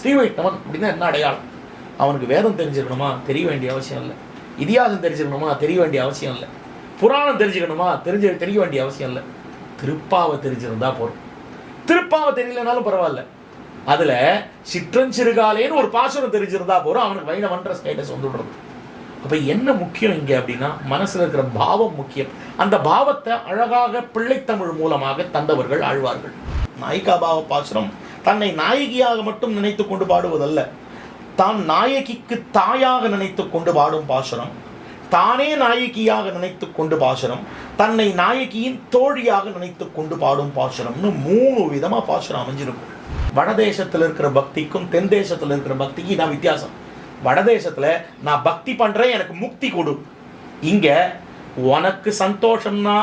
ஸ்ரீ வைஷ்ணவன் அப்படின்னா என்ன அடையாளம்? அவனுக்கு வேதம் தெரிஞ்சிருக்கணுமா? தெரிய வேண்டிய அவசியம் இல்லை. இதிகாசம் தெரிஞ்சிருக்கணுமா? தெரிய வேண்டிய அவசியம் இல்லை. புராணம் தெரிஞ்சுக்கணுமா தெரிஞ்சு தெரிய வேண்டிய அவசியம் இல்லை. திருப்பாவை தெரிஞ்சிருந்தா போதும் திருப்பாவை தெரியலனாலும் பரவாயில்ல. அதில் சிற்றஞ்சிறுகாலேன்னு ஒரு பாசுரம் தெரிஞ்சிருந்தா போதும் அவனுக்கு வைணவன்ற ஸ்டேட்டஸ் வந்து விடுறது அப்போ என்ன முக்கியம் இங்கே அப்படின்னா மனசில் இருக்கிற பாவம் முக்கியம். அந்த பாவத்தை அழகாக பிள்ளைத்தமிழ் மூலமாக தந்தவர்கள் ஆழ்வார்கள். நாய்கா பாவ பாசுரம் தன்னை நாயகியாக மட்டும் நினைத்து கொண்டு பாடுவதல்ல. தான் நாயகிக்கு தாயாக நினைத்து கொண்டு பாடும் பாசுரம். தானே நாயகியாக நினைத்து கொண்டு பாசுரம். தன்னை நாயகியின் தோழியாக நினைத்து கொண்டு பாடும் பாசுரம்னு மூணு விதமாக பாசுரம் அமைஞ்சிருக்கும். வடதேசத்தில் இருக்கிற பக்திக்கும் தென் தேசத்தில் இருக்கிற பக்திக்கு இதான் வித்தியாசம். வடதேசத்தில் நான் பக்தி பண்ணுறேன் எனக்கு முக்தி கொடு. இங்கே உனக்கு சந்தோஷம்னா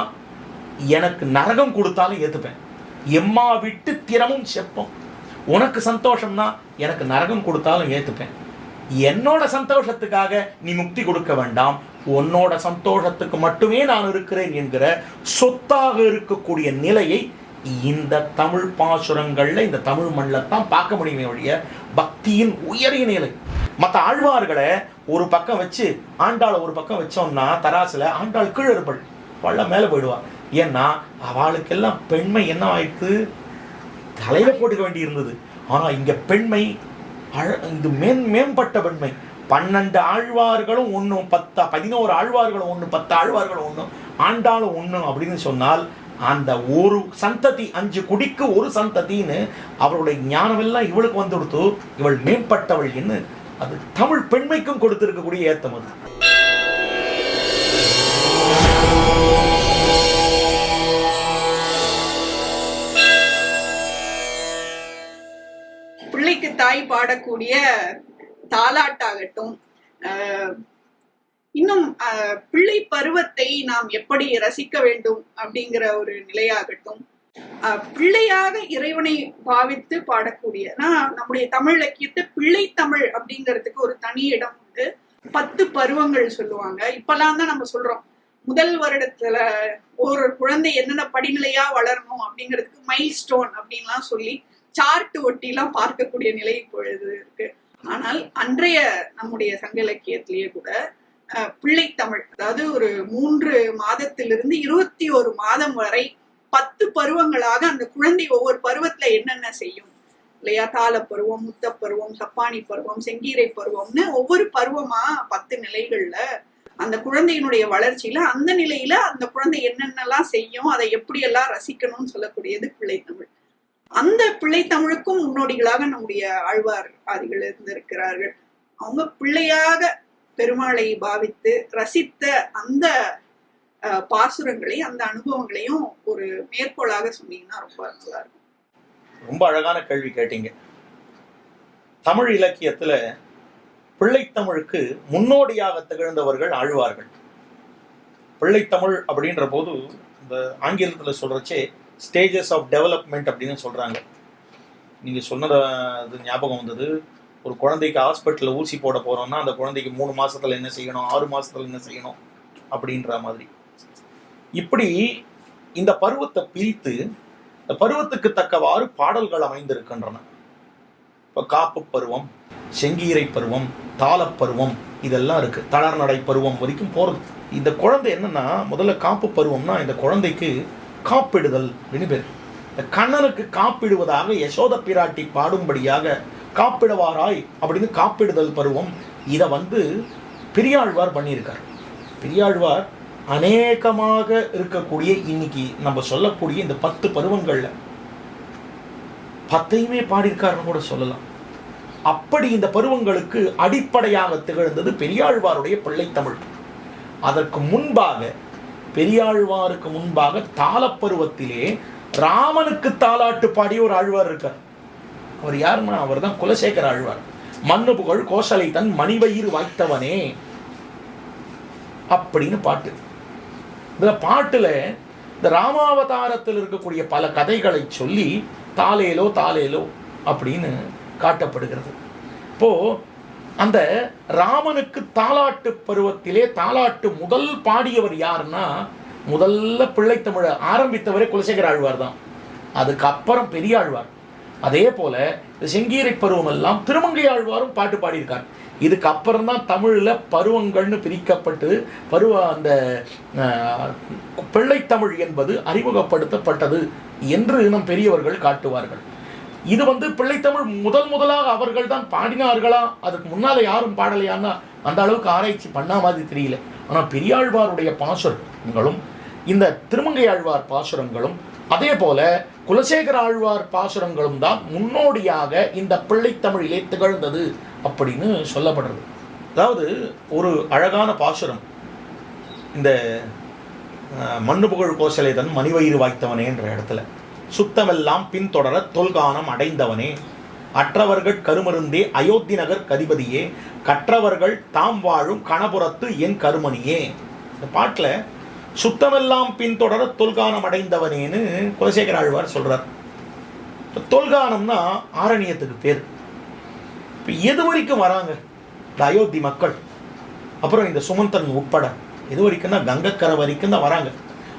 எனக்கு நரகம் கொடுத்தாலும் ஏற்றுப்பேன் எம்மா விட்டு திறமும் செப்பம். உனக்கு சந்தோஷம்னா எனக்கு நரகம் கொடுத்தாலும் ஏற்றுப்பேன் என்னோட சந்தோஷத்துக்காக நீ முக்தி கொடுக்க வேண்டாம். உன்னோட சந்தோஷத்துக்கு மட்டுமே நான் இருக்கிறேன் என்கிற சொத்தாக இருக்கக்கூடிய நிலையை இந்த தமிழ் பாசுரங்களில் இந்த தமிழ் மண்ணில் தான் பார்க்க முடியுமே ஒழிய பக்தியின் உயரிய நிலை. மற்ற ஆழ்வார்களை ஒரு பக்கம் வச்சு ஆண்டாளை ஒரு பக்கம் வச்சோம்னா தராசில் ஆண்டாள் கீழே இருப்பள் பள்ள மேலே போயிடுவா. ஏன்னா அவளுக்கெல்லாம் பெண்மை என்ன ஆயிடுது தலையில போட்டுக்க வேண்டி இருந்தது ஆனா இங்க பெண்மை அழ இது மேன் மேம்பட்ட பெண்மை. பன்னெண்டு ஆழ்வார்களும் ஒன்றும் பத்து பதினோரு ஆழ்வார்களும் ஒன்று பத்து ஆழ்வார்களும் ஒன்றும் ஆண்டாளும் ஒன்று அப்படின்னு சொன்னால் அந்த ஒரு சந்ததி அஞ்சு குடிக்கு ஒரு சந்ததின்னு அவருடைய ஞானமெல்லாம் இவளுக்கு வந்து கொடுத்து இவள் மேம்பட்டவள் என்ன அது தமிழ் பெண்மைக்கும் கொடுத்திருக்கக்கூடிய ஏத்தம் அது. தாய்க்கு தாய் பாடக்கூடிய தாலாட்டாகட்டும் ஆஹ், இன்னும் பிள்ளை பருவத்தை நாம் எப்படி ரசிக்க வேண்டும் அப்படிங்கிற ஒரு நிலையாகட்டும். பிள்ளையாக இறைவனை பாவித்து பாடக்கூடிய நம்முடைய தமிழ் இலக்கியத்தை பிள்ளை தமிழ் அப்படிங்கிறதுக்கு ஒரு தனி இடம் உண்டு. பத்து பருவங்கள் சொல்லுவாங்க. இப்பெல்லாம் தான் நம்ம சொல்றோம். முதல் வருடத்துல ஒரு குழந்தை என்னென்ன படிநிலையா வளரணும் அப்படிங்கிறதுக்கு மைல் ஸ்டோன் அப்படின்லாம் சொல்லி சார்ட் ஒட்டிலாம் பார்க்கக்கூடிய நிலை இப்பொழுது இருக்கு. ஆனால் அன்றைய நம்முடைய சங்க இலக்கியத்திலேயே கூட அஹ், பிள்ளைத்தமிழ் அதாவது ஒரு மூன்று மாதத்திலிருந்து இருபத்தி ஒரு மாதம் வரை பத்து பருவங்களாக அந்த குழந்தை ஒவ்வொரு பருவத்துல என்னென்ன செய்யும்? இல்லையா? தாள பருவம் முத்த பருவம் சப்பானி பருவம் செங்கீரை பருவம்னு ஒவ்வொரு பருவமா பத்து நிலைகள்ல அந்த குழந்தையினுடைய வளர்ச்சியில அந்த நிலையில அந்த குழந்தை என்னென்னலாம் செய்யும் அதை எப்படியெல்லாம் ரசிக்கணும்னு சொல்லக்கூடியது பிள்ளைத்தமிழ் அந்த பிள்ளைத்தமிழுக்கும் முன்னோடிகளாக நம்முடைய ஆழ்வார் ஆதிகள் இருந்திருக்கிறார்கள். அவங்க பிள்ளையாக பெருமாளை பாவித்து ரசித்த அந்த அஹ், பாசுரங்களை அந்த அனுபவங்களையும் ஒரு மேற்கோளாக சொன்னீங்கன்னா ரொம்ப நல்லா இருக்கும். ரொம்ப அழகான கேள்வி கேட்டீங்க. தமிழ் இலக்கியத்துல பிள்ளைத்தமிழுக்கு முன்னோடியாக திகழ்ந்தவர்கள் ஆழ்வார்கள். பிள்ளைத்தமிழ் அப்படின்ற போது இந்த ஆங்கிலத்துல சொல்றச்சே ஸ்டேஜஸ் ஆஃப் டெவலப்மெண்ட் அப்படின்னு சொல்கிறாங்க நீங்கள் சொன்னதை அது ஞாபகம் வந்தது. ஒரு குழந்தைக்கு ஹாஸ்பிட்டலில் ஊசி போட போகிறோன்னா அந்த குழந்தைக்கு மூணு மாதத்தில் என்ன செய்யணும் ஆறு மாதத்தில் என்ன செய்யணும் அப்படின்ற மாதிரி. இப்படி இந்த பருவத்தை பிரித்து இந்த பருவத்துக்கு தக்கவாறு பாடல்கள் அமைந்திருக்கின்றன. இப்போ காப்பு பருவம் செங்கீரை பருவம் தாளப் பருவம் இதெல்லாம் இருக்கு. தளர்நடை பருவம் வரைக்கும் போகிறது இந்த குழந்தை என்னன்னா முதல்ல காப்பு பருவம்னா இந்த குழந்தைக்கு காப்பிடுதல் அப்படின்னு பேர் இந்த கண்ணனுக்கு காப்பிடுவதாக யசோத பிராட்டி பாடும்படியாக காப்பிடுவாராய் அப்படின்னு காப்பிடுதல் பருவம். இதை வந்து பெரியாழ்வார் பண்ணியிருக்கார். பெரியாழ்வார் அநேகமாக இருக்கக்கூடிய இன்னைக்கு நம்ம சொல்லக்கூடிய இந்த பத்து பருவங்கள்ல பத்தையுமே பாடியிருக்காருன்னு கூட சொல்லலாம். அப்படி இந்த பருவங்களுக்கு அடிப்படையாக திகழ்ந்தது பெரியாழ்வாருடைய பிள்ளைத்தமிழ் அதற்கு முன்பாக பெரியாழ்வாருக்கு முன்பாக தாளப்பருவத்திலே ராமனுக்கு தாலாட்டு பாடி ஒரு ஆழ்வார் இருக்கார். அவர் யாருன்னா? அவர் தான் குலசேகர ஆழ்வார். மண்ணு புகழ் கோசலை தன் மணிவயிறு வாய்த்தவனே அப்படின்னு பாட்டு. இந்த பாட்டில் இந்த ராமாவதாரத்தில் இருக்கக்கூடிய பல கதைகளை சொல்லி தாலேலோ தாலேலோ அப்படின்னு காட்டப்படுகிறது. இப்போ அந்த ராமனுக்கு தாலாட்டு பருவத்திலே தாலாட்டு முதல் பாடியவர் யாருன்னா முதல்ல பிள்ளைத்தமிழை ஆரம்பித்தவரே குலசேகர ஆழ்வார் தான். அதுக்கப்புறம் பெரியாழ்வார் அதே போல செங்கீரை பருவம் எல்லாம் திருமங்கையாழ்வாரும் பாட்டு பாடியிருக்கார். இதுக்கப்புறம் தான் தமிழில் பருவங்கள்னு பிரிக்கப்பட்டு பருவ அந்த பிள்ளைத்தமிழ் என்பது அறிமுகப்படுத்தப்பட்டது என்று நம் பெரியவர்கள் காட்டுவார்கள். இது வந்து பிள்ளைத்தமிழ் முதல் முதலாக அவர்கள் தான் பாடினார்களா? அதுக்கு முன்னால யாரும் பாடலையான்னா அந்த அளவுக்கு ஆராய்ச்சி பண்ணா மாதிரி தெரியல. ஆனால் பெரியாழ்வாருடைய பாசுரங்களும் இந்த திருமங்கை ஆழ்வார் பாசுரங்களும் அதே போல குலசேகர ஆழ்வார் பாசுரங்களும் தான் முன்னோடியாக இந்த பிள்ளைத்தமிழிலே திகழ்ந்தது அப்படின்னு சொல்லப்படுறது. அதாவது ஒரு அழகான பாசுரம். இந்த மண்ணு புகழ் கோசலேதன் மணிவயிறு வாய்த்தவனே என்ற இடத்துல. சுத்தமெல்லாம் பின்தொடர தொல்கானம் அடைந்தவனே. அற்றவர்கள் கருமருந்தே அயோத்தி நகர் கதிபதியே. கற்றவர்கள் தாம் வாழும் கணபுரத்து என் கருமணியே. இந்த பாட்டில் சுத்தமெல்லாம் பின்தொடர தொல்கானம் அடைந்தவனேன்னு குலசேகர ஆழ்வார் சொல்கிறார் தொல்கானம்னா ஆரணியத்துக்கு பேர். இப்போ எது வரைக்கும் வராங்க? இந்த அயோத்தி மக்கள். அப்புறம் இந்த சுமந்தன் உட்பட. எது வரைக்கும்னா கங்கக்கரை வரைக்கும் தான் வராங்க.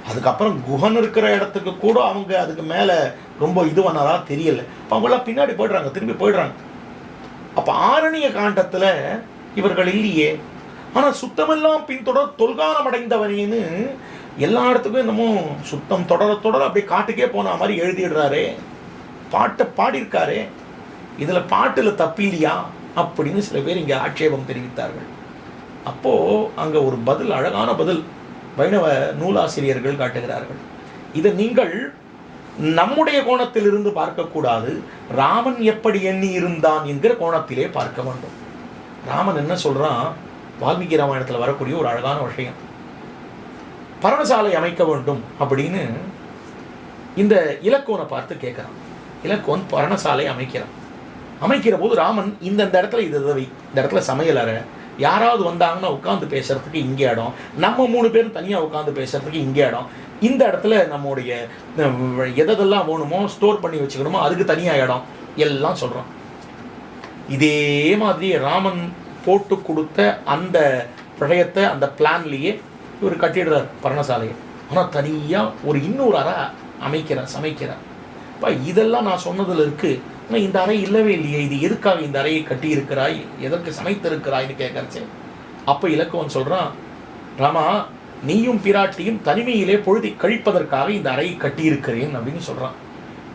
அதுக்கப்புறம் குஹன் இருக்கிற இடத்துக்கு கூட அவங்க அதுக்கு மேலே ரொம்ப இது பண்ணதா தெரியல. இப்போ அவங்களாம் பின்னாடி போயிடுறாங்க திரும்பி போயிடுறாங்க. அப்போ ஆரணிய காண்டத்தில் இவர்கள் இல்லையே. ஆனால் சுத்தமெல்லாம் பின்தொடர் தொல்கானம் அடைந்தவனேன்னு எல்லா இடத்துக்கும் என்னமோ சுத்தம் தொடர தொடர அப்படியே காட்டுக்கே போன மாதிரி எழுதிடுறாரே. பாட்டை பாடியிருக்காரே. இதில் பாட்டில் தப்பில்லையா அப்படின்னு சில பேர் இங்கே ஆட்சேபம் தெரிவித்தார்கள். அப்போது அங்கே ஒரு பதில் அழகான பதில். வைணவ நூலாசிரியர்கள் காட்டுகிறார்கள். இதை நீங்கள் நம்முடைய கோணத்திலிருந்து பார்க்கக்கூடாது. ராமன் எப்படி எண்ணி இருந்தான் என்கிற கோணத்திலே பார்க்க வேண்டும். ராமன் என்ன சொல்கிறான் வால்மீகி ராமாயணத்தில் வரக்கூடிய ஒரு அழகான விஷயம். பரணசாலை அமைக்க வேண்டும் அப்படின்னு இந்த இலக்கோனை பார்த்து கேட்குறான் இலக்கோன் பரணசாலை அமைக்கிறான். அமைக்கிற போது ராமன் இந்த இடத்துல இது இந்த இடத்துல சமையலறை யாராவது வந்தாங்கன்னா உட்காந்து பேசுறதுக்கு இங்கே இடம். நம்ம மூணு பேரும் தனியாக உட்காந்து பேசுறதுக்கு இங்கே இடம். இந்த இடத்துல நம்முடைய எதெல்லாம் வேணுமோ ஸ்டோர் பண்ணி வச்சுக்கணுமோ அதுக்கு தனியாக இடம். எல்லாம் சொல்கிறோம் இதே மாதிரி ராமன் போட்டு கொடுத்த அந்த பிரழயத்தை அந்த பிளான்லேயே இவர் கட்டிடுறார் பர்ணசாலையை. ஆனால் தனியாக ஒரு இன்னொரு அறை அமைக்கிறார் சமைக்கிறார். இப்போ இதெல்லாம் நான் சொன்னதில் இருக்குது ஆனால் இந்த அறை இல்லவே இல்லையே. இது எதுக்காக இந்த அறையை கட்டி இருக்கிறாய் எதற்கு சமைத்திருக்கிறாய்னு கேட்கறச்சே. அப்போ இலக்குவன் சொல்கிறான் ராமா நீயும் பிராட்டியும் தனிமையிலே பொழுதை கழிப்பதற்காக இந்த அறையை கட்டியிருக்கிறேன் அப்படின்னு சொல்கிறான்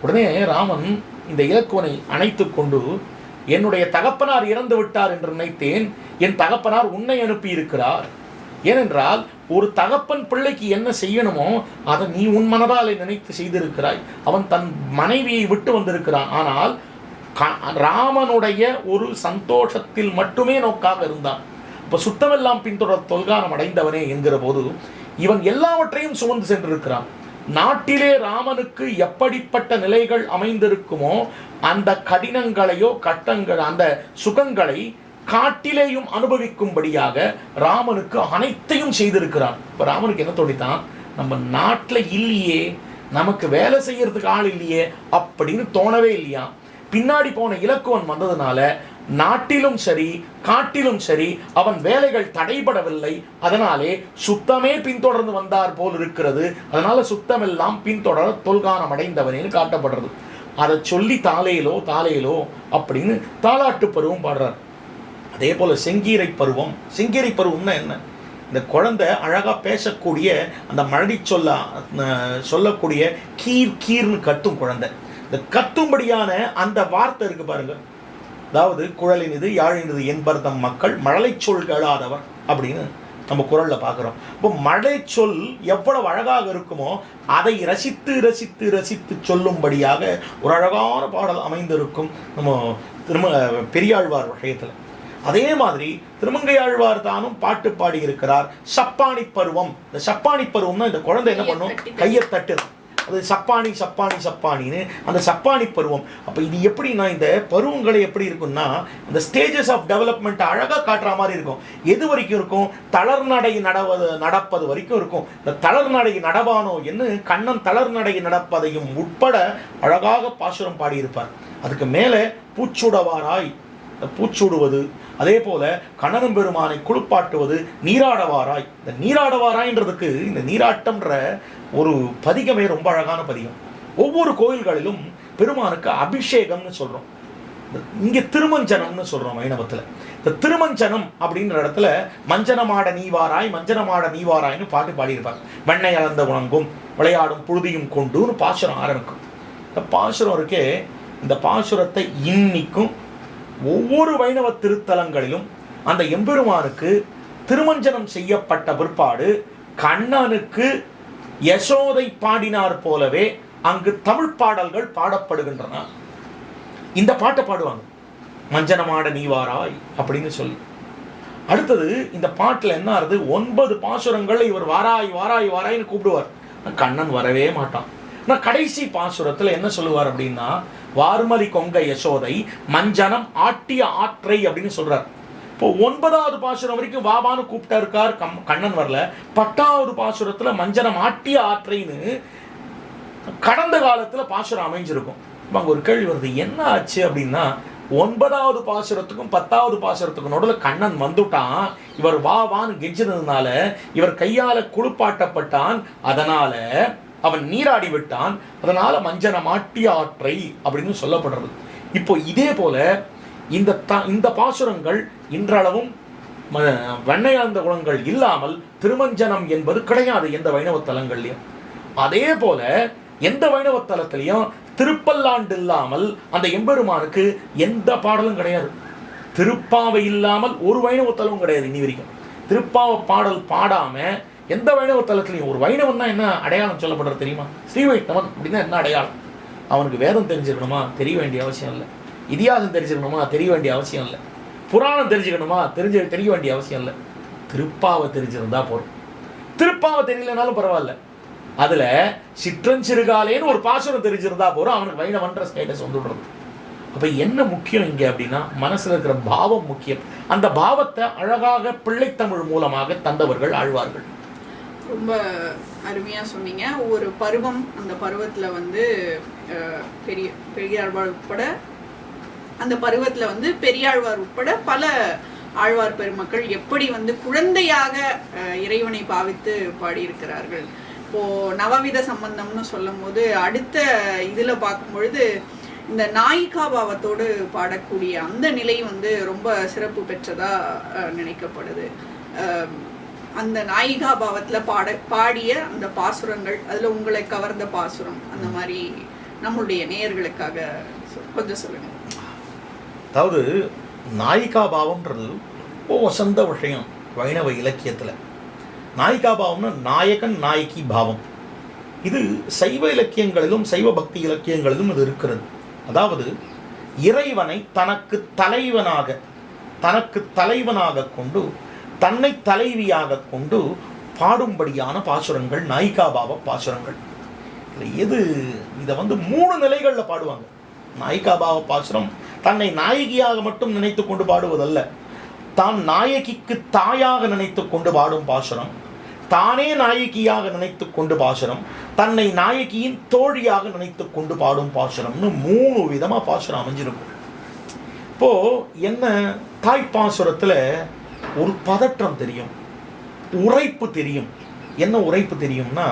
உடனே ராமன் இந்த இலக்குவனை அணைத்து கொண்டு என்னுடைய தகப்பனார் இறந்து விட்டார் என்று நினைத்தேன். என் தகப்பனார் உன்னை அனுப்பி இருக்கிறார் ஏனென்றால் ஒரு தகப்பன் பிள்ளைக்கு என்ன செய்யணுமோ அதை நீ உன் மனதாலே நினைத்து செய்திருக்கிறாய். அவன் தன் மனைவியை விட்டு வந்திருக்கிறான். ஆனால் க- ராமனுடைய ஒரு சந்தோஷத்தில் மட்டுமே நோக்காக இருந்தான். இப்போ சுத்தமெல்லாம் பின்தொடர் தொல்கானம் அடைந்தவனே என்கிற போது இவன் எல்லாவற்றையும் சுமந்து சென்றிருக்கிறான். நாட்டிலே ராமனுக்கு எப்படிப்பட்ட நிலைகள் அமைந்திருக்குமோ அந்த கடினங்களையோ கட்டங்கள் அந்த சுகங்களை காட்டிலேயும் அனுபவிக்கும்படியாக ராமனுக்கு அனைத்தையும் செய்திருக்கிறான். இப்போ ராமனுக்கு என்ன தோணித்தான்? நம்ம நாட்டில் இல்லையே நமக்கு வேலை செய்யறதுக்கு ஆள் இல்லையே அப்படின்னு தோணவே இல்லையா? பின்னாடி போன இலக்குவன் வந்ததுனால நாட்டிலும் சரி காட்டிலும் சரி அவன் வேலைகள் தடைபடவில்லை. அதனாலே சுத்தமே பின்தொடர்ந்து வந்தார் போல் இருக்கிறது. அதனால சுத்தமெல்லாம் பின்தொடர தொல்கானம் அடைந்தவனேன்னு காட்டப்படுறது. அதை சொல்லி தாலேலோ தாலேலோ அப்படின்னு தாலாட்டு பருவம் பாடுறார். அதே போல் செங்கீரை பருவம். செங்கீரை பருவம்னா என்ன? இந்த குழந்தை அழகாக பேசக்கூடிய அந்த மழடி சொல்ல சொல்லக்கூடிய கீர் கீர்னு கத்தும் குழந்தை. இந்த கத்தும்படியான அந்த வார்த்தை இருக்கு பாருங்க. அதாவது குழலினிது யாழினிது என்பர்தம் மக்கள் மழலை சொல் அப்படின்னு நம்ம குரலில் பார்க்குறோம் இப்போ மழை சொல் எவ்வளவு அழகாக இருக்குமோ அதை ரசித்து ரசித்து ரசித்து சொல்லும்படியாக ஒரு அழகான பாடல் அமைந்திருக்கும் நம்ம திரும்ப பெரியாழ்வார் விஷயத்தில் அதே மாதிரி திருமங்கையாழ்வார் தானும் பாட்டு பாடி இருக்கிறார் சப்பானி பருவம். இந்த சப்பானி பருவம்னா இந்த குழந்தை என்ன பண்ணும்? கையை தட்டுது அது சப்பானி சப்பானி சப்பானின்னு அந்த சப்பானி பருவம். அப்போ இது எப்படின்னா இந்த பருவங்களை எப்படி இருக்கும்னா இந்த ஸ்டேஜஸ் ஆஃப் டெவலப்மெண்ட் அழகாக காட்டுற மாதிரி இருக்கும். எது வரைக்கும் இருக்கும்? தளர்நடை நடவது நடப்பது வரைக்கும் இருக்கும். இந்த தளர்நடை நடவானோ என்று கண்ணன் தளர்நடை நடப்பதையும் உட்பட அழகாக பாசுரம் பாடியிருப்பார். அதுக்கு மேலே பூச்சுடவாராய் பூச்சூடுவது. அதே போல கணகம் பெருமானை குளிப்பாட்டுவது நீராடவாராய். இந்த நீராடவாராய்ன்றதுக்கு இந்த நீராட்டம்ன்ற ஒரு பதிகமே ரொம்ப அழகான பதிகம். ஒவ்வொரு கோயில்களிலும் பெருமானுக்கு அபிஷேகம்னு சொல்றோம். இங்க திருமஞ்சனம்னு சொல்றோம் வைணவத்துல இந்த திருமஞ்சனம் அப்படின்ற இடத்துல மஞ்சனமாட நீவாராய் மஞ்சனமாட நீவாராய்னு பாட்டு பாடியிருப்பார். வெண்ணெய் அளந்த உணங்கும் விளையாடும் புழுதியும் கொண்டுன்னு பாசுரம் ஆரம்பிக்கும். இந்த பாசுரம் இருக்கே இந்த பாசுரத்தை இன்னிக்கும் ஒவ்வொரு வைணவ திருத்தலங்களிலும் அந்த எம்பெருமானுக்கு திருமஞ்சனம் செய்யப்பட்ட பிற்பாடு கண்ணனுக்கு யசோதை பாடினார் போலவே அங்கு தமிழ் பாடல்கள் பாடப்படுகின்றன. இந்த பாட்டை பாடுவாங்க. மஞ்சனமாட நீவாராய் அப்படின்னு சொல்லி. அடுத்தது இந்த பாட்டில் என்ன ஆறுது? ஒன்பது பாசுரங்களில் இவர் வாராய் வாராய் வாராய்னு கூப்பிடுவார். கண்ணன் வரவே மாட்டான். ஆனால் கடைசி பாசுரத்தில் என்ன சொல்லுவார் அப்படின்னா வார்மலி கொங்க யசோதை மஞ்சனம் ஆட்டிய ஆற்றை அப்படின்னு சொல்றார். இப்போ ஒன்பதாவது பாசுரம் வரைக்கும் வாவான்னு கூப்பிட்டா இருக்கார் கம் கண்ணன் வரல. பத்தாவது பாசுரத்துல மஞ்சனம் ஆட்டிய ஆற்றைன்னு கடந்த காலத்துல பாசுரம் அமைஞ்சிருக்கும். இப்ப அங்க ஒரு கேள்வி வருது என்ன ஆச்சு? அப்படின்னா ஒன்பதாவது பாசுரத்துக்கும் பத்தாவது பாசுரத்துக்கும் நடுவில் கண்ணன் வந்துட்டான். இவர் வா வான்னு கெஞ்சினதுனால இவர் கையால குளிப்பாட்டப்பட்டான். அதனால அவன் நீராடி விட்டான் அதனால மஞ்சன மாட்டிய ஆற்றை அப்படின்னு சொல்லப்படுறது. இப்போ இதே போல இந்த த இந்த பாசுரங்கள் இன்றளவும் வெண்ணையாழ்ந்த வெண்ணையார்ந்த குணங்கள் இல்லாமல் திருமஞ்சனம் என்பது கிடையாது எந்த வைணவ தலங்கள்லையும். அதே போல எந்த வைணவ தலத்திலையும் திருப்பல்லாண்டு இல்லாமல் அந்த எம்பெருமானுக்கு எந்த பாடலும் கிடையாது. திருப்பாவை இல்லாமல் ஒரு வைணவ தலமும் கிடையாது இனி வரைக்கும். திருப்பாவை பாடல் பாடாமல் எந்த வைணவ தலத்துலையும் ஒரு வைணவன் தான் என்ன அடையாளம் சொல்லப்படுறது தெரியுமா? ஸ்ரீ வைஷ்ணவன் அப்படின்னா என்ன அடையாளம்? அவனுக்கு வேதம் தெரிஞ்சிருக்கணுமா? தெரிய வேண்டிய அவசியம் இல்லை. இதிகாசம் தெரிஞ்சிருக்கணுமா? தெரிய வேண்டிய அவசியம் இல்லை. புராணம் தெரிஞ்சுக்கணுமா தெரிஞ்சு தெரிய வேண்டிய அவசியம் இல்லை. திருப்பாவை தெரிஞ்சிருந்தா போதும். திருப்பாவை தெரியலனாலும் பரவாயில்ல. அதுல சிற்றஞ்சிறுகாலேன்னு ஒரு பாசுரம் தெரிஞ்சிருந்தா போதும். அவனுக்கு வைணவன்ற ஸ்டேட்டஸ் வந்துடுறது அப்ப என்ன முக்கியம் இங்கே அப்படின்னா மனசுல இருக்கிற பாவம் முக்கியம். அந்த பாவத்தை அழகாக பிள்ளைத்தமிழ் மூலமாக தந்தவர்கள் ஆழ்வார்கள். ரொம்ப அருமையாக சொன்னீங்க. ஒவ்வொரு பருவம் அந்த பருவத்தில் வந்து பெரிய பெரியாழ்வார் உட்பட அந்த பருவத்தில் வந்து பெரியாழ்வார் உட்பட பல ஆழ்வார் பெருமக்கள் எப்படி வந்து குழந்தையாக இறைவனை பாவித்து பாடியிருக்கிறார்கள். இப்போ நவவித சம்பந்தம்னு சொல்லும் போது அடுத்த இதில் பார்க்கும்பொழுது இந்த நாயிகா பாவத்தோடு பாடக்கூடிய அந்த நிலை வந்து ரொம்ப சிறப்பு பெற்றதாக நினைக்கப்படுது. அந்த நாயிகா பாவத்துல பாட பாடிய அந்த பாசுரங்கள் அதுல உங்களை கவர்ந்த பாசுரம் அந்த மாதிரி நம்மளுடைய நேயர்களுக்காக கொஞ்சம் சொல்லுங்க. அதாவது நாயிகா பாவம்ன்றது ரொம்ப வசந்த விஷயம் வைணவ இலக்கியத்தில். நாயிகா பாவம்னா நாயகன் நாயகி பாவம். இது சைவ இலக்கியங்களிலும் சைவ பக்தி இலக்கியங்களிலும் இது இருக்கிறது. அதாவது இறைவனை தனக்கு தலைவனாக தனக்கு தலைவனாக கொண்டு தன்னை தலைவியாக கொண்டு பாடும்படியான பாசுரங்கள் நாயிகா பாவ பாசுரங்கள். இதுல எது? இதை வந்து மூணு நிலைகளில் பாடுவாங்க. நாயிகா பாவ பாசுரம் தன்னை நாயகியாக மட்டும் நினைத்து கொண்டு பாடுவதல்ல தான் நாயகிக்கு தாயாக நினைத்து கொண்டு பாடும் பாசுரம் தானே நாயகியாக நினைத்து கொண்டு பாசுரம் தன்னை நாயகியின் தோழியாக நினைத்து கொண்டு பாடும் பாசுரம்னு மூணு விதமாக பாசுரம் அமைஞ்சிருக்கும். இப்போது என்ன? தாய் பாசுரத்தில் ஒரு பதற்றம் தெரியும் உரைப்பு தெரியும். என்ன உரைப்பு தெரியும்னா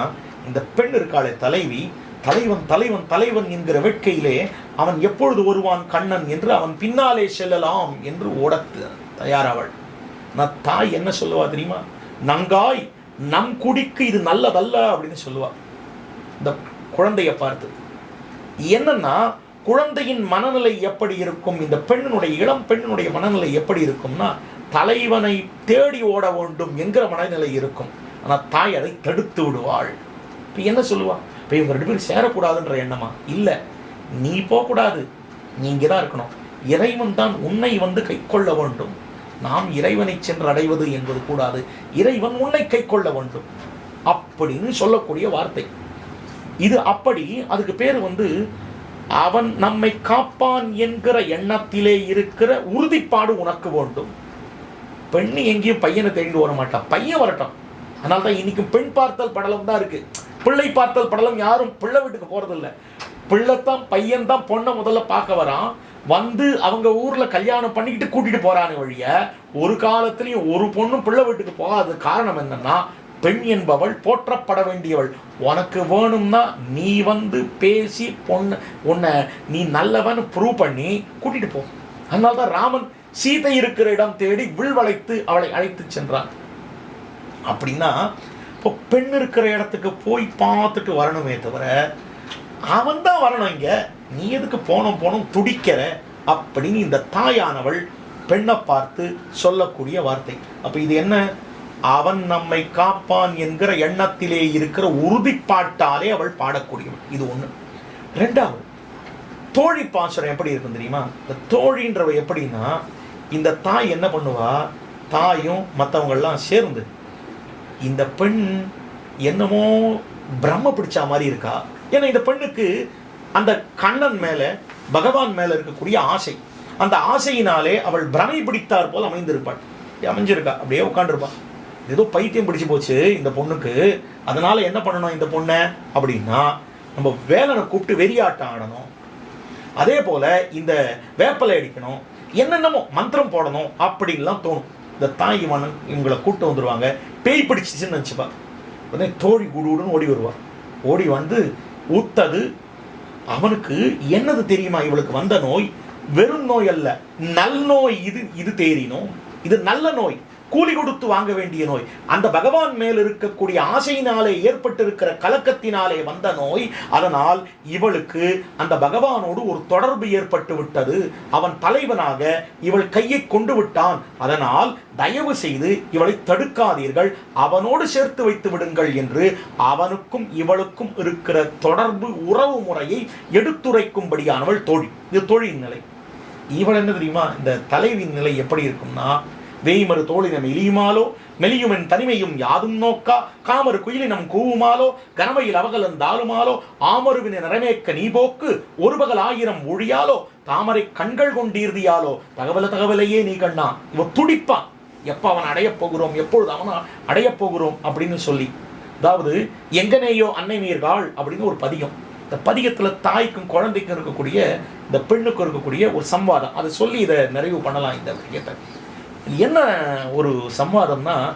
இந்த பெண் இருக்காளே தலைவி தலைவன் தலைவன் தலைவன் என்கிற வெட்கையிலே அவன் எப்பொழுது வருவான் கண்ணன் என்று அவன் பின்னாலே செல்லலாம் என்று ஓட தயாராவள். நான் தாய் என்ன சொல்லுவா தெரியுமா? நங்காய் நம் குடிக்கு இது நல்லதல்ல அப்படின்னு சொல்லுவா. இந்த குழந்தையை பார்த்து. என்னன்னா குழந்தையின் மனநிலை எப்படி இருக்கும்? இந்த பெண்ணினுடைய இளம் பெண்ணினுடைய மனநிலை எப்படி இருக்கும்னா தலைவனை தேடி ஓட வேண்டும் என்கிற மனநிலை இருக்கும். ஆனால் தாய் அதை தடுத்து விடுவாள். இப்போ என்ன சொல்லுவாள் இப்போ இவங்க ரெண்டு பேரும் சேரக்கூடாதுன்ற எண்ணமா? இல்லை. நீ போகக்கூடாது. நீ இங்கே தான் இருக்கணும். இறைவன் தான் உன்னை வந்து கைக்கொள்ள வேண்டும். நாம் இறைவனை சென்று அடைவது என்பது கூடாது. இறைவன் உன்னை கைக்கொள்ள வேண்டும். அப்படின்னு சொல்லக்கூடிய வார்த்தை. இது அப்படி அதுக்கு பேர் வந்து அவன் நம்மை காப்பான் என்கிற எண்ணத்திலே இருக்கிற உறுதிப்பாடு உனக்கு வேண்டும். பெண் எங்கேயும் பையனை தேடிட்டு வர மாட்டான் பையன் வரட்டும். அதனால தான் இன்றைக்கும் பெண் பார்த்தல் படலம் தான் இருக்குது பிள்ளை பார்த்தல் படலம் யாரும் பிள்ளை வீட்டுக்கு போகிறதில்ல பிள்ளைத்தான் பையன் தான் பொண்ணை முதல்ல பார்க்க வரான். வந்து அவங்க ஊரில் கல்யாணம் பண்ணிக்கிட்டு கூட்டிகிட்டு போகிறான வழிய ஒரு காலத்துலேயும் ஒரு பொண்ணும் பிள்ளை வீட்டுக்கு போகாத காரணம் என்னன்னா பெண் என்பவள் போற்றப்பட வேண்டியவள். உனக்கு வேணும்னா நீ வந்து பேசி பொண்ணு உன்னை நீ நல்லவன் ப்ரூவ் பண்ணி கூட்டிகிட்டு போ. அதனால தான் ராமன் சீதை இருக்கிற இடம் தேடி வில்வளைத்து அவளை அழைத்து சென்றான். அப்படின்னா இப்போ பெண் இருக்கிற இடத்துக்கு போய் பார்த்துட்டு வரணுமே தவிர அவன் தான் வரணும் இங்க. நீ எதுக்கு போனோம் போனோம் துடிக்கிற? அப்படின்னு இந்த தாயானவள் பெண்ணை பார்த்து சொல்லக்கூடிய வார்த்தை. அப்ப இது என்ன? அவன் நம்மை காப்பான் என்கிற எண்ணத்திலே இருக்கிற உறுதிப்பாட்டாலே அவள் பாடக்கூடியவள். இது ஒன்று ரெண்டாவது தோழி பாசுரம் எப்படி இருக்கும் தெரியுமா? இந்த தோழின்றவ எப்படின்னா இந்த தாய் என்ன பண்ணுவா? தாயும் மற்றவங்கள்லாம் சேர்ந்து இந்த பெண் என்னமோ பிரம்ம பிடிச்ச மாதிரி இருக்கா? ஏன்னா இந்த பெண்ணுக்கு அந்த கண்ணன் மேலே பகவான் மேலே இருக்கக்கூடிய ஆசை. அந்த ஆசையினாலே அவள் பிரமை பிடித்தார் போல் அமைந்திருப்பாள். அமைஞ்சிருக்கா? அப்படியே உட்காந்துருப்பாள் ஏதோ பைத்தியம் பிடிச்சு போச்சு இந்த பொண்ணுக்கு. அதனால என்ன பண்ணணும் இந்த பொண்ணை? அப்படின்னா நம்ம வேலனை கூப்பிட்டு வெறியாட்டம் ஆடணும். அதே போல் இந்த வேப்பலை அடிக்கணும். என்னென்னமோ மந்திரம் போடணும் அப்படின்லாம் தோணும். இந்த தாய் இவன் இவங்களை கூட்டு வந்துருவாங்க. பேய் பிடிச்சிச்சுன்னு நினச்சிப்பா. உடனே தோழி குடுன்னு ஓடி வருவார் ஓடி வந்து ஊத்தது. அவனுக்கு என்னது தெரியுமா இவளுக்கு வந்த நோய்? வெறும் நோய் அல்ல நல் நோய் இது இது தேறினோம். இது நல்ல நோய். கூலி கொடுத்து வாங்க வேண்டிய நோய். அந்த பகவான் மேல் இருக்கக்கூடிய ஆசையினாலே ஏற்பட்டிருக்கிற கலக்கத்தினாலே வந்த நோய். அதனால் இவளுக்கு அந்த பகவானோடு ஒரு தொடர்பு ஏற்பட்டு விட்டது. அவன் தலைவனாக இவள் கையை கொண்டு விட்டான். அதனால் தயவு செய்து இவளை தடுக்காதீர்கள். அவனோடு சேர்த்து வைத்து விடுங்கள் என்று அவனுக்கும் இவளுக்கும் இருக்கிற தொடர்பு உறவு முறையை எடுத்துரைக்கும்படியானவள் தோழி. இது தோழியின் நிலை. இவள் என்ன தெரியுமா? இந்த தலைவியின் நிலை எப்படி இருக்கும்னா வேய்மறு தோழினம் எலியுமாலோ மெலியுமென் தனிமையும் யாதும் நோக்கா? காமறு குயிலினம் கூவுமாலோ? கனமையில் அவகலந்தாலுமாலோ ஆமருவினை நிறமேக்க நீ போக்கு ஒரு பகல் ஆயிரம் ஒழியாலோ தாமரை கண்கள் கொண்டீர்தியாலோ? தகவல தகவலையே நீ கண்ணா. இவ துடிப்பான் எப்ப அவன் அடையப் போகிறோம்? எப்பொழுது அவன் அடையப் போகிறோம்? அப்படின்னு சொல்லி. அதாவது எங்கனேயோ அன்னை நீர்காள் அப்படின்னு ஒரு பதிகம். இந்த பதிகத்தில் தாய்க்கும் குழந்தைக்கும் இருக்கக்கூடிய இந்த பெண்ணுக்கும் இருக்கக்கூடிய ஒரு சம்வாதம். அதை சொல்லி இதை நிறைவு பண்ணலாம் இந்த விஷயத்தை என்ன ஒரு சம்வாதம்னா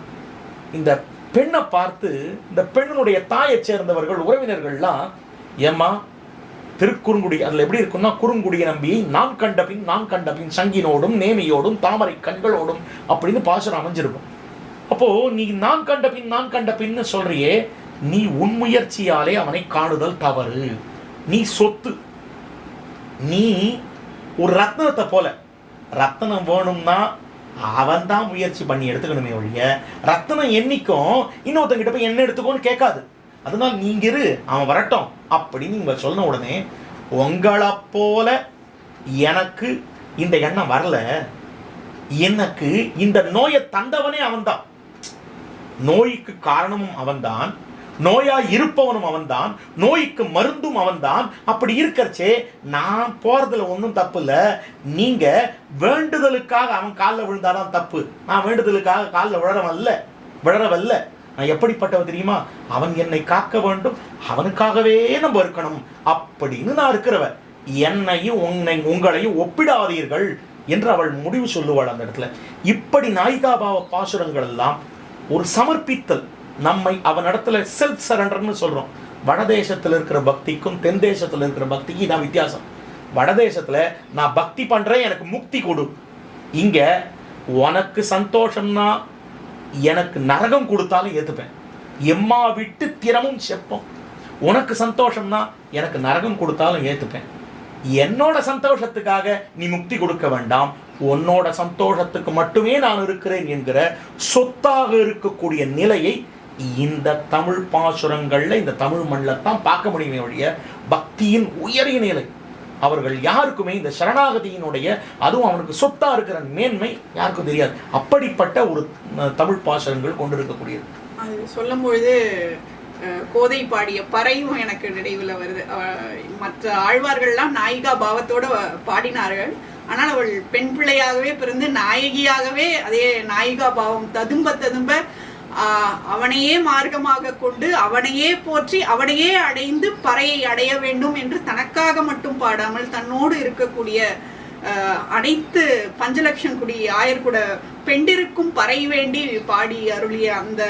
இந்த பெண்ணை பார்த்து இந்த பெண்ணுடைய தாயை சேர்ந்தவர்கள் உறவினர்கள்லாம் ஏம்மா திருக்குறுங்குடி அதில் எப்படி இருக்கும்னா குறுங்குடிய நம்பியை நான் கண்ட பின் நான் கண்ட பின் சங்கினோடும் நேமியோடும் தாமரை கண்களோடும் அப்படின்னு பாசுரம் அமைஞ்சிருக்கும். அப்போ நீ நான் கண்ட பின் நான் கண்ட பின்னு சொல்றியே நீ உன் முயற்சியாலே அவனை காணுதல் தவறு. நீ சொத்து. நீ ஒரு ரத்னத்தை போல ரத்தனம் வேணும்னா அவன் தான் முயற்சி பண்ணி எடுத்துக்கணுமே ஒழிய ரத்தனம் என்னைக்கும் இன்னொருத்தங்கிட்ட போய் என்ன எடுத்துக்கோன்னு கேட்காது. அதனால நீங்க இரு அவன் வரட்டும் அப்படின்னு நீங்க சொன்ன உடனே உங்களை போல எனக்கு இந்த எண்ணம் வரல. எனக்கு இந்த நோயை தந்தவனே அவன்தான். நோய்க்கு காரணமும் அவன்தான். நோயா இருப்பவனும் அவன்தான் நோய்க்கு மருந்தும் அவன்தான். அப்படி இருக்கறச்சே நான் போறதுல ஒன்றும் தப்பு இல்லை நீங்க வேண்டுதலுக்காக அவன் காலில் விழுந்தாதான் தப்பு. நான் வேண்டுதலுக்காக காலில் விழறவல்ல விழறவல்ல. நான் எப்படிப்பட்டவன் தெரியுமா? அவன் என்னை காக்க வேண்டும் அவனுக்காகவே நம்ம இருக்கணும். அப்படின்னு நான் இருக்கிறவ என்னையும் உன்னை உங்களையும் ஒப்பிடாதீர்கள் என்று அவள் முடிவு சொல்லுவாள் அந்த இடத்துல. இப்படி நாயிகாபாவ பாசுரங்கள் எல்லாம் ஒரு சமர்ப்பித்தல். நம்மை அவன் இடத்துல செல்ஃப் சரண்டர்னு சொல்கிறோம் வடதேசத்தில் இருக்கிற பக்திக்கும் தென் தேசத்தில் இருக்கிற பக்திக்கும் இதான் வித்தியாசம். வடதேசத்தில் நான் பக்தி பண்ணுறேன் எனக்கு முக்தி கொடு. இங்கே உனக்கு சந்தோஷம்னா எனக்கு நரகம் கொடுத்தாலும் ஏற்றுப்பேன் எம்மா விட்டு திறமும் செப்பம். உனக்கு சந்தோஷம்னா எனக்கு நரகம் கொடுத்தாலும் ஏற்றுப்பேன் என்னோட சந்தோஷத்துக்காக நீ முக்தி கொடுக்க வேண்டாம். உன்னோட சந்தோஷத்துக்கு மட்டுமே நான் இருக்கிறேன் என்கிற சொத்தாக இருக்கக்கூடிய நிலையை இந்த தமிழ் பாசுரங்கள்ல இந்த தமிழ் மண்ணில் தான் பார்க்க முடியுமே ஒழிய பக்தியின் உயரிய நிலை. அவர்கள் யாருக்குமே இந்த சரணாகதியினுடைய அதுவும் அவனுக்கு சொத்தா இருக்கிற மேன்மை யாருக்கும் தெரியாது. அப்படிப்பட்ட ஒரு தமிழ் பாசுரங்கள் கொண்டிருக்கக்கூடியது. அது சொல்லும் பொழுது கோதை பாடிய பறையும் எனக்கு நினைவில் வருது. மற்ற ஆழ்வார்கள்லாம் நாயிகா பாவத்தோட பாடினார்கள். ஆனால் அவள் பெண் பிள்ளையாகவே பிறந்து நாயகியாகவே அதே நாயிகா பாவம் ததும்ப ததும்ப அவனையே மார்க்கமாக கொண்டு அவனையே போற்றி அவனையே அடைந்து பறையை அடைய வேண்டும் என்று தனக்காக மட்டும் பாடாமல் தன்னோடு இருக்கக்கூடிய அனைத்து பஞ்சலட்சம் குடி ஆயர்குட பெண்டிருக்கும் பறை வேண்டி பாடி அருளிய அந்த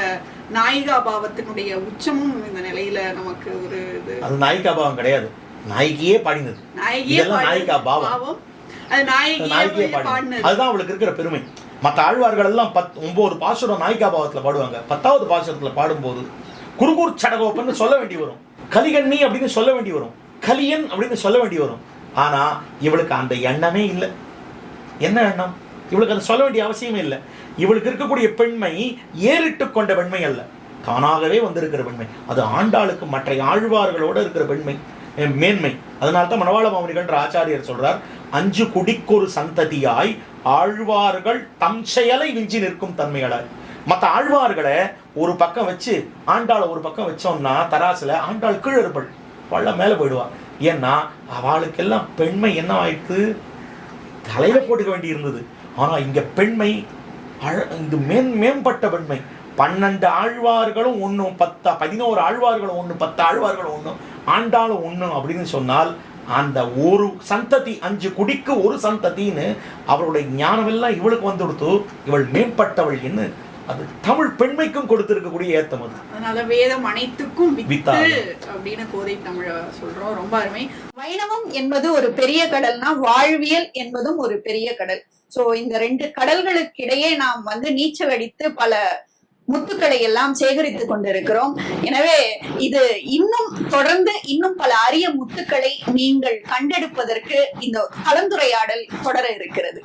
நாயிகா பாவத்தினுடைய உச்சமும் இந்த நிலையில நமக்கு ஒரு இது. அது நாயிகா பாவம் கிடையாது. நாய்க்கியே பாடினது. நாயகியே நாயிகா பாவம். அது நாயகியே பாடினது. அதுதான் அவளுக்கு இருக்கிற பெருமை. மற்ற ஆழ்வார்கள் எல்லாம் பத் ஒம்பது பாசுரம் நாய்க்கா பாவத்தில் பாடுவாங்க. பத்தாவது பாசுரத்தில் பாடும்போது குருகூர் சடகோப்பன்னு சொல்ல வேண்டி வரும். கலிகண்ணி அப்படின்னு சொல்ல வேண்டி வரும். கலியன் அப்படின்னு சொல்ல வேண்டி வரும். ஆனால் இவளுக்கு அந்த எண்ணமே இல்லை. என்ன எண்ணம்? இவளுக்கு அதை சொல்ல வேண்டிய அவசியமே இல்லை. இவளுக்கு இருக்கக்கூடிய பெண்மை ஏறிட்டு கொண்ட பெண்மை அல்ல. தானாகவே வந்திருக்கிற பெண்மை. அது ஆண்டாளுக்கு மற்ற ஆழ்வார்களோடு இருக்கிற பெண்மை மேன்மை. அதனால்தான் மணவாள மாமனிகள்ன்ற ஆச்சாரியர் சொல்றார் அஞ்சு குடிக்கொரு சந்ததியாய் ஆழ்வார்கள் தம் செயலை விஞ்சி நிற்கும் தன்மையாளர் மற்ற ஆழ்வார்களை ஒரு பக்கம் வச்சு ஆண்டாளை ஒரு பக்கம் வச்சோம்னா தராசுல ஆண்டாள் கீழே இருப்பள் பள்ள மேலே போயிடுவா. ஏன்னா அவளுக்கெல்லாம் பெண்மை என்ன ஆயிடுத்து தலையில போட்டுக்க வேண்டி இருந்தது. ஆனா இங்க பெண்மை அழ இந்த மேன் மேம்பட்ட பெண்மை. பன்னெண்டு ஆழ்வார்களும் ஒன்றும் பத்தா பதினோரு ஆழ்வார்களும் ஒன்று பத்து ஆழ்வார்களும் ஒன்றும் ஆண்டாளும் ஒன்று அப்படின்னு சொன்னால் அந்த ஒரு சந்ததி அஞ்சு குடிக்கு ஒரு சந்ததின்னு அவருடைய ஞானமெல்லாம் இவளுக்கு வந்து கொடுத்து இவள் மேம்பட்டவள் என்ன அது தமிழ் பெண்மைக்கும் கொடுத்திருக்கக்கூடிய ஏத்தம் அது. அதனால வேதம் அனைத்துக்கும் வித்து. அப்படின்னு கோதை தமிழ சொல்றோம். ரொம்ப அருமை. வைணவம் என்பது ஒரு பெரிய கடல்னா வாழ்வியல் என்பதும் ஒரு பெரிய கடல். சோ இந்த ரெண்டு கடல்களுக்கு இடையே நாம் வந்து நீச்சல் அடித்து பல முத்துக்களை எல்லாம் சேகரித்துக் கொண்டிருக்கிறோம். எனவே இது இன்னும் தொடர்ந்து இன்னும் பல அரிய முத்துக்களை நீங்கள் கண்டெடுப்பதற்கு இந்த கலந்துரையாடல் தொடர இருக்கிறது.